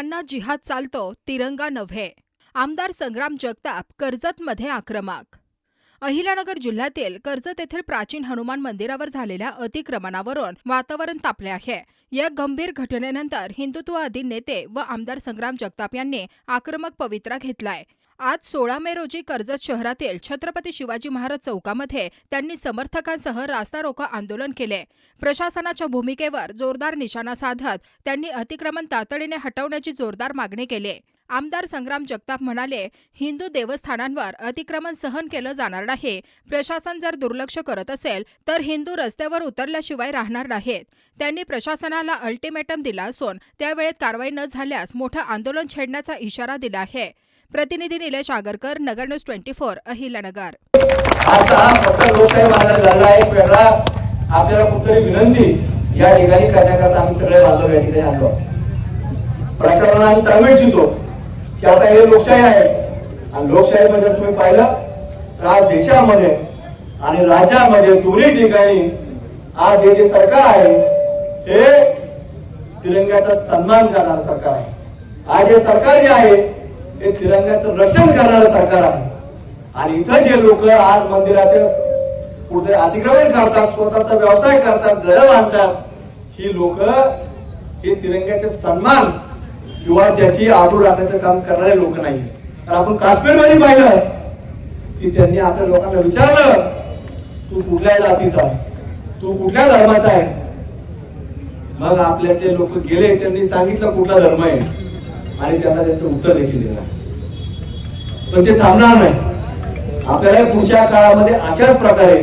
ज्यांना जिहाद चालतो तिरंगा नव्हे. आमदार संग्राम जगताप कर्जतमध्ये आक्रमक. अहिलानगर जिल्ह्यातील कर्जत येथील प्राचीन हनुमान मंदिरावर झालेल्या अतिक्रमणावरून वातावरण तापले आहे. या गंभीर घटनेनंतर हिंदुत्ववादी नेते व आमदार संग्राम जगताप यांनी आक्रमक पवित्रा घेतलाय. आज सोळा मे रोजी कर्जत शहरातील छत्रपती शिवाजी महाराज चौकामध्ये त्यांनी समर्थकांसह रास्ता रोको आंदोलन केले. प्रशासनाच्या भूमिकेवर जोरदार निशाणा साधत त्यांनी अतिक्रमण तातडीने हटवण्याची जोरदार मागणी केली. आमदार संग्राम जगताप म्हणाले हिंदू देवस्थानांवर अतिक्रमण सहन केलं जाणार नाही. प्रशासन जर दुर्लक्ष करत असेल तर हिंदू रस्त्यावर उतरल्याशिवाय राहणार नाहीत. त्यांनी प्रशासनाला अल्टिमेटम दिला असून त्यावेळेत कारवाई न झाल्यास मोठं आंदोलन छेडण्याचा इशारा दिला आहे. प्रतिनिधी Nilesh Agarkar Nagar news twenty four Ahilyanagar आता हा फक्त लोकशाही मार्गाने झाला एक वेगळा आपल्याला कुठतरी विनंती या ठिकाणी करण्याकरता आम्ही सगळे बांधव या ठिकाणी आलो प्रशासनाला आम्ही सांगू इच्छितो की आता हे लोकशाही आहे. आणि लोकशाहीमध्ये जर तुम्ही पाहिलं तर आज देशामध्ये आणि राज्यामध्ये दोन्ही ठिकाणी आज हे जे सरकार आहे हे तिरंग्याचा सन्मान करणारं सरकार आहे. आज हे सरकार जे आहे हे तिरंग्याचं रक्षण करणारं सरकार आहे. आणि इथं जे लोक आज मंदिराचे कुठे अतिक्रमण करतात स्वतःचा व्यवसाय करतात घर बांधतात ही लोक हे तिरंग्याचे सन्मान किंवा त्याची आबरू राखण्याचं काम करणारे लोक नाही तर आपण काश्मीरमध्ये पाहिलं की त्यांनी आता लोकांना विचारलं तू कुठल्या जातीचा आहे? तू कुठल्या धर्माचा आहे? मग आपल्यातले लोक गेले त्यांनी सांगितलं कुठला धर्म आहे. आणि त्यांना त्याचं उत्तर देखील दिलं पण ते थांबणार नाही. आपल्याला पुढच्या काळामध्ये अशाच प्रकारे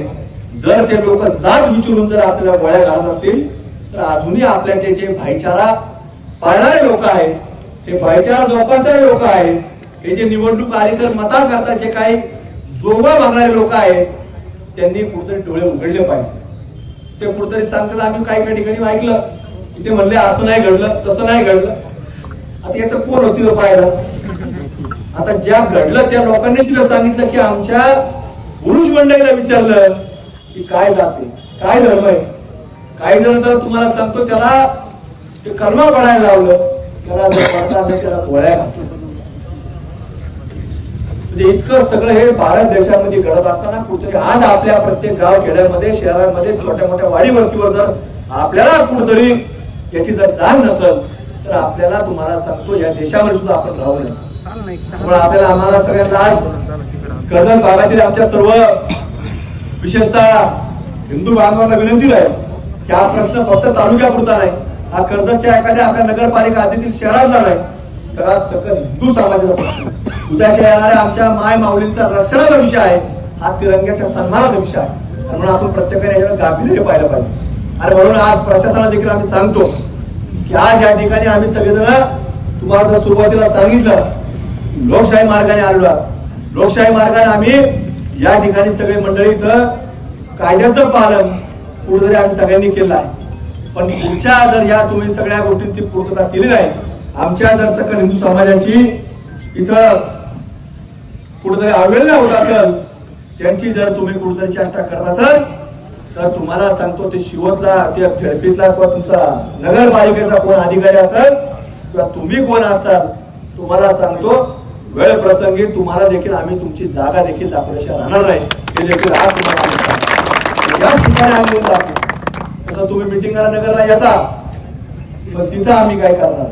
जर ते लोक जात विचारून जर आपल्याला गोळ्या घालत असतील तर अजूनही आपल्याचे जे भाईचारा पाळणारे लोक आहेत ते भाईचारा जोपासणारे लोक आहेत हे जे निवडणूक आली तर मता जे काही जोगा मागणारे लोक आहेत त्यांनी कुठेतरी डोळे उघडले पाहिजे. ते कुठेतरी सांगतात आम्ही काही काही ठिकाणी ऐकलं. की ते म्हणले असं नाही घडलं तसं नाही घडलं. आता याचा कोण होती तो पाहिलं आता ज्या घडलं त्या लोकांनी तिला सांगितलं की आमच्या पुरुष मंडळीला विचारलं की काय जाते काय धर्म आहे? काही जण तर तुम्हाला सांगतो त्याला ते कर्म बनायला लावलं. त्याला त्याला गोळ्या म्हणजे इतकं सगळं हे भारत देशामध्ये घडत असताना कुठेतरी आज आपल्या प्रत्येक गाव खेड्यामध्ये शहरामध्ये छोट्या मोठ्या वाडी वस्तीवर जर आपल्याला कुठतरी याची जर जाण नसल तर आपल्याला तुम्हाला सांगतो या देशामध्ये सुद्धा आपण राहू नये. त्यामुळे आपल्याला आम्हाला सगळ्यांना आज कर्जत भागातील आमच्या सर्व विशेषतः हिंदू बांधवांना विनंती आहे की हा प्रश्न फक्त तालुक्यापुरता नाही हा कर्जतच्या एखाद्या आपल्या नगरपालिका हद्दीतील शहरातला नाही तर आज सकल हिंदू समाजाचा प्रश्न. उद्याच्या येणाऱ्या आमच्या माय माऊलींचा रक्षणाचा विषय आहे हा तिरंग्याच्या सन्मानाचा विषय आहे. म्हणून आपण प्रत्येकाने याच्याकडे गांभीर्य पाहिलं पाहिजे. आणि म्हणून आज प्रशासनाला देखील आम्ही सांगतो की आज या ठिकाणी आम्ही सगळेजण तुम्हाला जर सुरुवातीला सांगितलं लोकशाही मार्गाने आलो लोकशाही मार्गाने आम्ही या ठिकाणी सगळे मंडळी इथं कायद्याचं पालन कुठेतरी आम्ही सगळ्यांनी केलं आहे. पण पुढच्या जर या तुम्ही सगळ्या गोष्टींची पूर्तता केली नाही आमच्या जर सकल हिंदू समाजाची इथं कुठेतरी अवहेलना होत असेल त्यांची जर तुम्ही कुठेतरी चेष्टा करत असाल तर तुम्हाला सांगतो ते शिवतला किंवा खेळपीतला किंवा तुमचा नगरपालिकेचा कोण अधिकारी असेल किंवा तुम्ही कोण असतात तुम्हाला सांगतो वेळ प्रसंगी तुम्हाला देखील आम्ही तुमची जागा देखील दाखवल्याशी राहणार नाही. हे देखील आज तुम्हाला या ठिकाणी आम्ही दाखवू तसं तुम्ही मिटिंगला नगरला येता पण तिथं आम्ही काय करणार?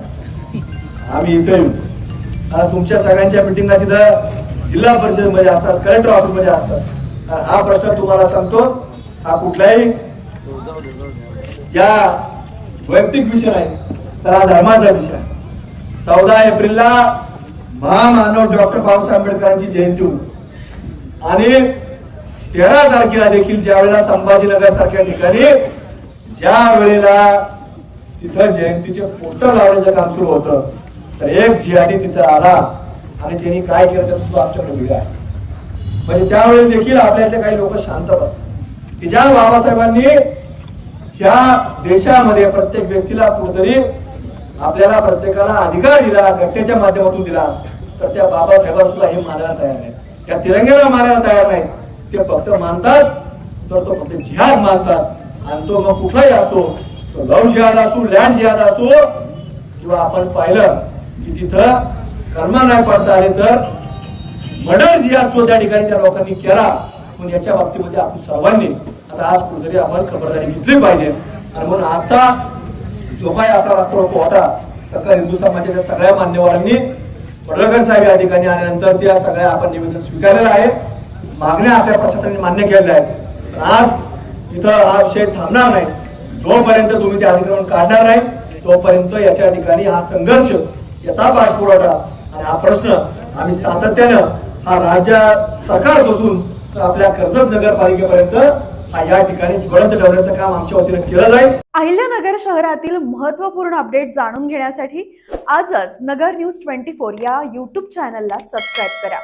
आम्ही इथं येऊ. कारण तुमच्या सगळ्यांच्या मिटिंगा तिथं जिल्हा परिषदमध्ये असतात कलेक्टर ऑफिसमध्ये असतात. हा प्रश्न तुम्हाला सांगतो हा कुठलाही या वैयक्तिक विषय नाही तर हा धर्माचा विषय. आहे चौदा एप्रिलला महामानव डॉक्टर बाबासाहेब आंबेडकरांची जयंती आणि तेरा तारखेला देखील ज्या वेळेला संभाजीनगर सारख्या ठिकाणी ज्या वेळेला तिथं जयंतीचे पोस्टर लावण्याचं काम सुरू होतं तर एक जिहादी तिथं आला आणि त्यांनी काय केलं त्याचा तो आमच्याकडे व्हिडिओ आहे. म्हणजे त्यावेळी देखील आपल्यातले काही लोक शांत बसतात. की ज्या बाबासाहेबांनी ह्या देशामध्ये प्रत्येक व्यक्तीला कुठेतरी आपल्याला प्रत्येकाला अधिकार दिला घटनेच्या माध्यमातून दिला तर त्या बाबासाहेबांना सुद्धा हे मानायला तयार नाही या तिरंग्याला मारायला तयार नाही ते फक्त मानतात तर तो फक्त जिहाद मानतात. आणि तो मग कुठलाही असो तो लव जिहाद असो लँड जिहाद असो किंवा आपण पाहिलं की तिथं कर्मा नाही पडता आले तर मर्डर जी सुद्धा त्या ठिकाणी त्या लोकांनी केला. म्हणून याच्या बाबतीमध्ये आपण सर्वांनी आता आज कुठेतरी आपण खबरदारी घेतली पाहिजे. आणि म्हणून आजचा जो काय आपला रास्ता होता सकल हिंदू समाजाच्या सगळ्या मान्यवरांनी पडळकर साहेब या ठिकाणी आल्यानंतर त्या सगळ्या आपण निवेदन स्वीकारलेलं आहे. मागण्या आपल्या प्रशासनाने मान्य केलेल्या आहेत. पण आज इथं हा विषय थांबणार नाही. जोपर्यंत तुम्ही ते अधिक्रमण काढणार नाही तोपर्यंत याच्या ठिकाणी हा संघर्ष याचा पाठपुरावा आणि हा प्रश्न आम्ही सातत्यानं हा राज्य बसून तर आपल्या कर्जत नगरपालिकेपर्यंत हा या ठिकाणी ज्वलंत ठेवण्याचं काम आमच्या वतीनं केलं जाईल. अहिल्यानगर शहरातील महत्त्वपूर्ण अपडेट जाणून घेण्यासाठी आजच नगर न्यूज ट्वेंटी फोर या युट्यूब चॅनलला सबस्क्राईब करा.